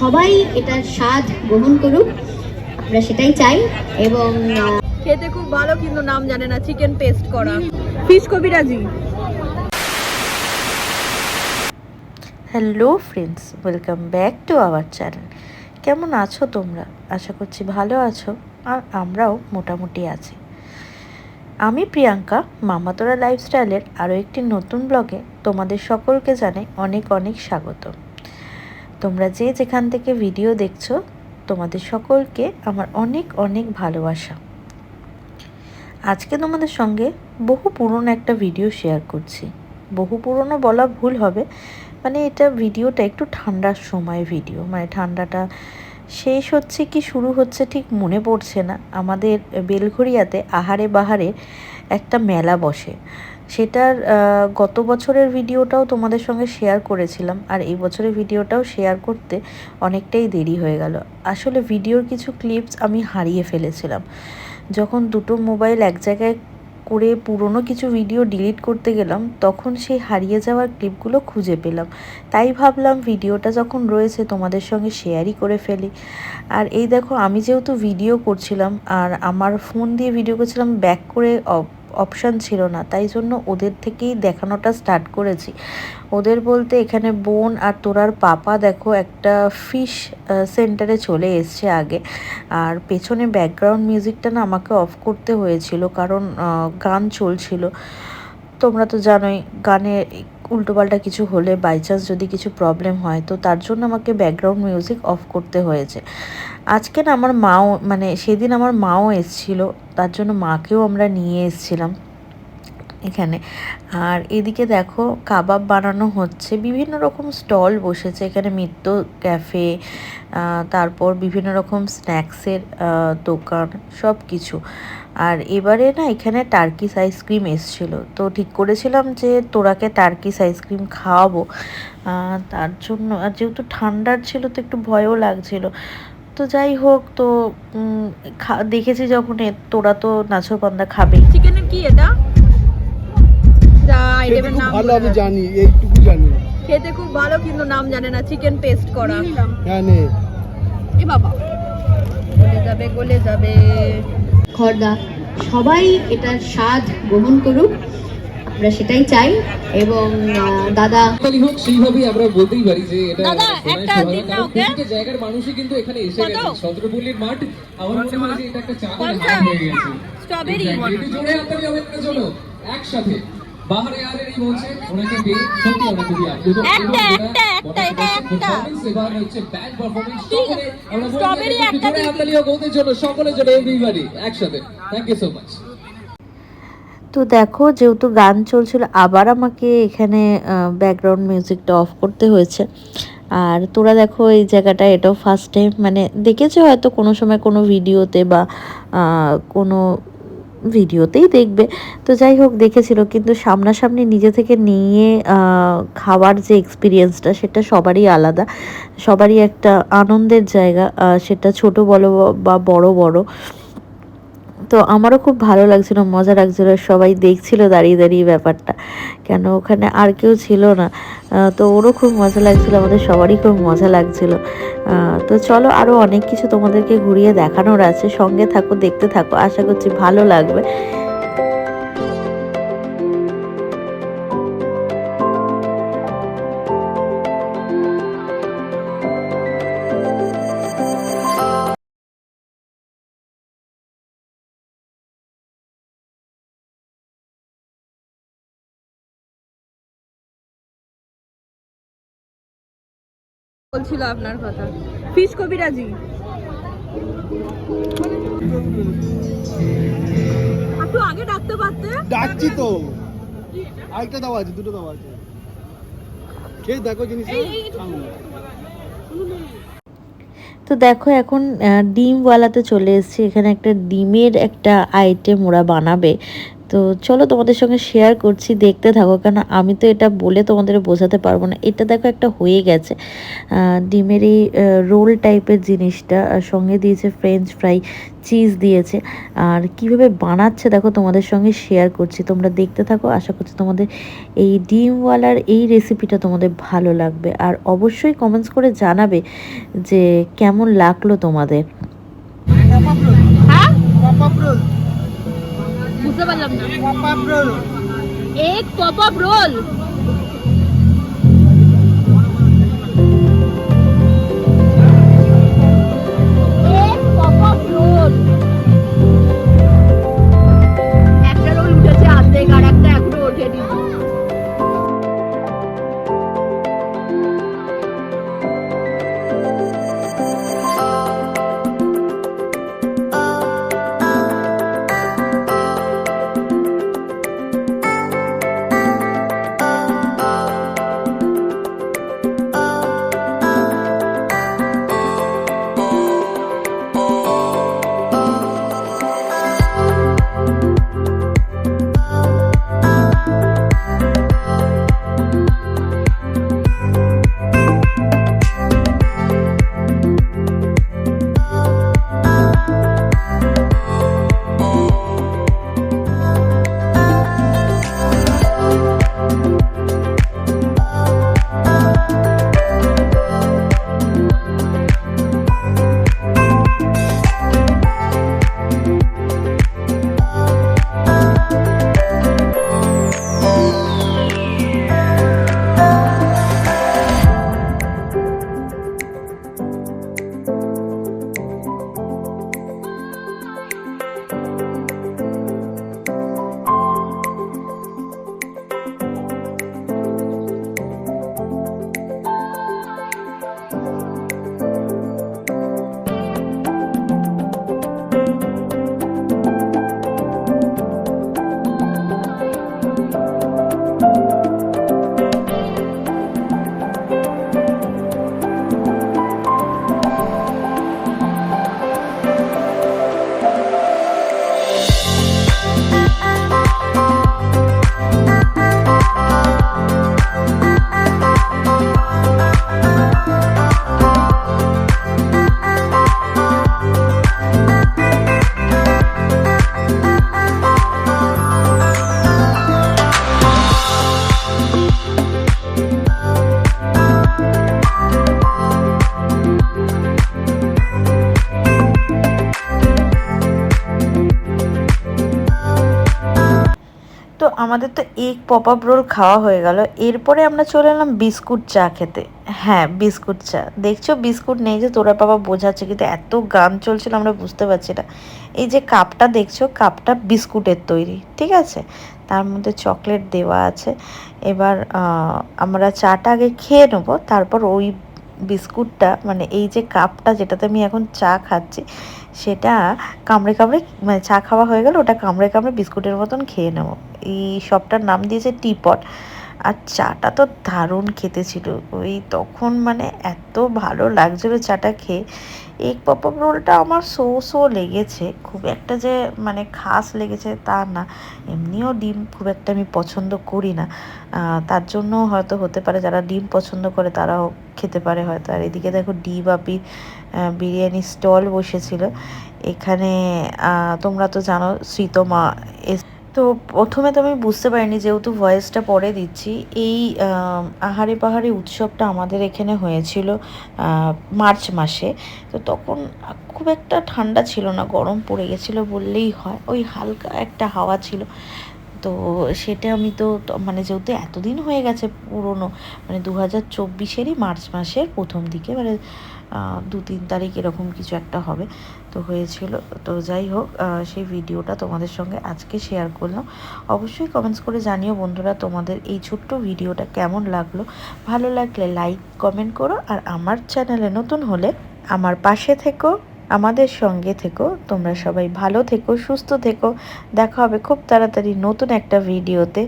সবাই এটার স্বাদ গ্রহণ করুক আমরা সেটাই চাই এবং খেতে খুব ভালো কিন্তু নাম জানে না চিকেন পেস্ট করা। Fish kabiraji. Hello friends welcome back to our channel কেমন আছো তোমরা? আশা করছি ভালো আছো আর আমরাও মোটামুটি আছি। আমি প্রিয়াঙ্কা মামাতোরা লাইফস্টাইলের আরও একটি নতুন ব্লগে তোমাদের সকলকে জানাই অনেক অনেক স্বাগত। তোমরা যে যেখান থেকে ভিডিও দেখছ, তোমাদের সকলকে আমার অনেক অনেক ভালোবাসা। আজকে তোমাদের সঙ্গে বহু পুরনো একটা ভিডিও শেয়ার করছি। বহু পুরনো বলা ভুল হবে মানে এটা ভিডিওটা একটু ঠান্ডার সময় ভিডিও মানে ঠান্ডাটা শেষ হচ্ছে কি শুরু হচ্ছে ঠিক মনে পড়ছে না। আমাদের বেলঘরিয়াতে আহারে বাহারে একটা মেলা বসে। সেটার গত বছরের ভিডিওটাও তোমাদের সঙ্গে শেয়ার করেছিলাম। আর এই বছরের ভিডিওটাও শেয়ার করতে অনেকটাই দেরি হয়ে গেল। আসলে ভিডিওর কিছু ক্লিপস আমি হারিয়ে ফেলেছিলাম। যখন দুটো মোবাইল এক জায়গায় করে পুরনো কিছু ভিডিও ডিলিট করতে গেলাম, তখন সেই হারিয়ে যাওয়ার ক্লিপগুলো খুঁজে পেলাম। তাই ভাবলাম ভিডিওটা যখন রয়েছে তোমাদের সঙ্গে শেয়ারই করে ফেলি। আর এই দেখো, আমি যেহেতু ভিডিও করছিলাম, আর আমার ফোন দিয়ে ভিডিও করছিলাম ব্যাক করে অপশান ছিল না, তাই জন্য ওদের থেকেই দেখানোটা স্টার্ট করেছি। ওদের বলতে এখানে বোন আর তোরার পাপা দেখো একটা ফিশ সেন্টারে চলে এসছে আগে। আর পেছনে ব্যাকগ্রাউন্ড মিউজিকটা না আমাকে অফ করতে হয়েছিল, কারণ গান চলছিল। তোমরা তো জানোই, গানে উল্টোপাল্টা কিছু হলে বাই চান্স যদি কিছু প্রবলেম হয়, তো তার জন্য আমাকে ব্যাকগ্রাউন্ড মিউজিক অফ করতে হয়েছে। আজকে না আমার মাও মানে সেদিন আমার মাও এসছিল, তার জন্য মাকেও আমরা নিয়ে এসছিলাম। এখানে। আর এদিকে দেখো কাবাব বানানো হচ্ছে। বিভিন্ন রকম স্টল বসেছে। এখানে মিত্র ক্যাফে তারপর বিভিন্ন রকম স্ন্যাক্সের দোকান সব কিছু আর এবারে না এখানে টার্কিস আইসক্রিম এসছিল। তো ঠিক করেছিলাম যে তোরাকে টার্কিস আইসক্রিম খাওয়াবো। তার জন্য, আর যেহেতু ঠান্ডার ছিল তো একটু ভয়ও লাগছিল। তো যাই হোক, তো দেখেছি যখন তোরা তো নাচরবান্দা খাবেই। চিকেনের কি এটা? আইটেমের নাম ভালো আমি জানি এইটুকু জানি খেতে খুব ভালো কিন্তু নাম জানে না চিকেন পেস্ট করা। হ্যাঁ নে। এ বাবা। গলে যাবে গলে যাবে। খর্দা সবাই এটার স্বাদ গ্রহণ করুক আমরা সেটাই চাই এবং দাদা তালি হোক সেইভাবেই আমরা বলতেই পারি যে এটা দাদা, একটা দিন না ওকে? জায়গার মানুষই কিন্তু এখানে এসে? গেছে। মাঠ আমার মনে হয় যে এটা একটা? হাট হয়ে গেছে। স্ট্রবেরি জোরে জন্য একসাথে। বাহারে আরের এই মঞ্চে ওনাকে পেয়ে সত্যি আমরা খুবই আপ্লুত একটা, একটা, একটা, এটা একটা। এবার হচ্ছে ব্যান্ড পারফরমেন্স সকলে আমরা বলতে Strawberry চাই একটু একটা দিয়ে হাততালি হোক জন্য সকলের জন্য এভরিবডি একসাথে থ্যাংক ইউ সো মাচ তো দেখো যেহেতু গান চলছিল আবার আমাকে এখানে ব্যাকগ্রাউন্ড মিউজিকটা অফ করতে হয়েছে। আর তোরা দেখো এই জায়গাটা এটাও ফার্স্ট টাইম মানে দেখেছ হয়তো কোনো সময় কোনো ভিডিওতে বা কোনো ভিডিওতেই দেখবে। তো যাই হোক, দেখেছিল। কিন্তু সামনাসামনি নিজে থেকে নিয়ে খাওয়ার যে এক্সপিরিয়েন্সটা সেটা সবারই আলাদা। সবারই একটা আনন্দের জায়গা। সেটা ছোট বলো বা বড় বড়। তো আমারও খুব ভালো লাগছিল, মজা লাগছিল, সবাই দেখছিল দাঁড়িয়ে দাঁড়িয়ে ব্যাপারটা। কেন ওখানে আর কেউ ছিল না। তো ওরও খুব মজা লাগছিল, আমাদের সবারই খুব মজা লাগছিল। তো চলো আরও অনেক কিছু তোমাদেরকে ঘুরিয়ে দেখানোর আছে। সঙ্গে থাকো, দেখতে থাকো। আশা করছি ভালো লাগবে। বলছিল আপনার কথা? ফিশ কবিরাজি একটু আগে ডাকতে পারতে? ডাকছি তো। আরেকটা দাও আছে দুটো দাও আছে। খেয়ে দেখো জিনিসটা। তো দেখো এখন ডিমওয়ালাতে চলে এসেছি। এখানে একটা ডিমের একটা আইটেম ওরা বানাবে। তো চলো তোমাদের সঙ্গে শেয়ার করছি দেখতে থাকো কারণ আমি তো এটা বলে তোমাদের বোঝাতে পারব না। এটা দেখো একটা হয়ে গেছে। ডিমের এই রোল টাইপের জিনিসটা আর সঙ্গে দিয়েছে ফ্রেঞ্চ ফ্রাই চিজ দিয়েছে। আর কীভাবে বানাচ্ছে দেখো তোমাদের সঙ্গে শেয়ার করছি। তোমরা দেখতে থাকো আশা করছি তোমাদের এই ডিমওয়ালার এই রেসিপিটা তোমাদের ভালো লাগবে। আর অবশ্যই কমেন্টস করে জানাবে যে কেমন লাগল তোমাদের। হ্যাঁ? বুঝতে পারলাম না। পপ আপ রোল এক পপ আপ রোল আমাদের তো এগ পপ আপ রোল খাওয়া হয়ে গেল। এরপরে আমরা চলে এলাম বিস্কুট চা খেতে। হ্যাঁ বিস্কুট চা। দেখছ, বিস্কুট নেই যে তোরা বাবা বোঝাচ্ছে, কিন্তু এত গান চলছিল আমরা বুঝতে পারছি না। এই যে কাপটা দেখছ, কাপটা বিস্কুটের তৈরি, ঠিক আছে? তার মধ্যে চকলেট দেওয়া আছে। এবার আমরা চাটা আগে খেয়ে নেব, তারপর ওই বিস্কুটটা মানে এই যে কাপটা যেটাতে আমি এখন চা খাচ্ছি, সেটা কামড়ে কামড়ে মানে চা খাওয়া হয়ে গেল, ওটা কামড়ে কামড়ে বিস্কুটের মতন খেয়ে নেব। এই শপটার নাম দিয়েছে টিপট। আর চাটা তো দারুণ খেতে ছিল। ওই তখন মানে এত ভালো লাগছিল চাটা খেয়ে। এগ পপ আপ রোলটা আমার সো সো লেগেছে। খুব একটা যে মানে খাস লেগেছে তা না। এমনিও ডিম খুব একটা আমি পছন্দ করি না। তার জন্য হয়তো হতে পারে যারা ডিম পছন্দ করে তারাও খেতে পারে হয়তো। আর এদিকে দেখো ডিম আপি বিরিয়ানি স্টল বসেছিল। এখানে তোমরা তো জানো, শ্রীতমা এস তো প্রথমে তো আমি বুঝতে পারিনি, যেহেতু ভয়েসটা পরে দিচ্ছি, এই আহারে পাহাড়ি উৎসবটা আমাদের এখানে হয়েছিল মার্চ মাসে। তো তখন খুব একটা ঠান্ডা ছিল না, গরম পড়ে গেছিল বললেই হয়, ওই হালকা একটা হাওয়া ছিল। তো সেটা আমি তো মানে যেহেতু এতদিন হয়ে গেছে পুরনো মানে দু হাজার চব্বিশেরই মার্চ মাসের প্রথম দিকে মানে দু তিন তারিখ এরকম কিছু একটা হবে। তো হয়েছিল। তো যাই হোক সেই ভিডিওটা তোমাদের সঙ্গে আজকে শেয়ার করলাম। অবশ্যই কমেন্টস করে জানিও বন্ধুরা তোমাদের এই ছোট্ট ভিডিওটা কেমন লাগল। ভালো লাগলে লাইক কমেন্ট করো। আর আমার চ্যানেলে নতুন হলে আমার পাশে থেকো, আমাদের সঙ্গে থেকো। তোমরা সবাই ভালো থেকো, সুস্থ থেকো। দেখা হবে খুব তাড়াতাড়ি নতুন একটা ভিডিওতে।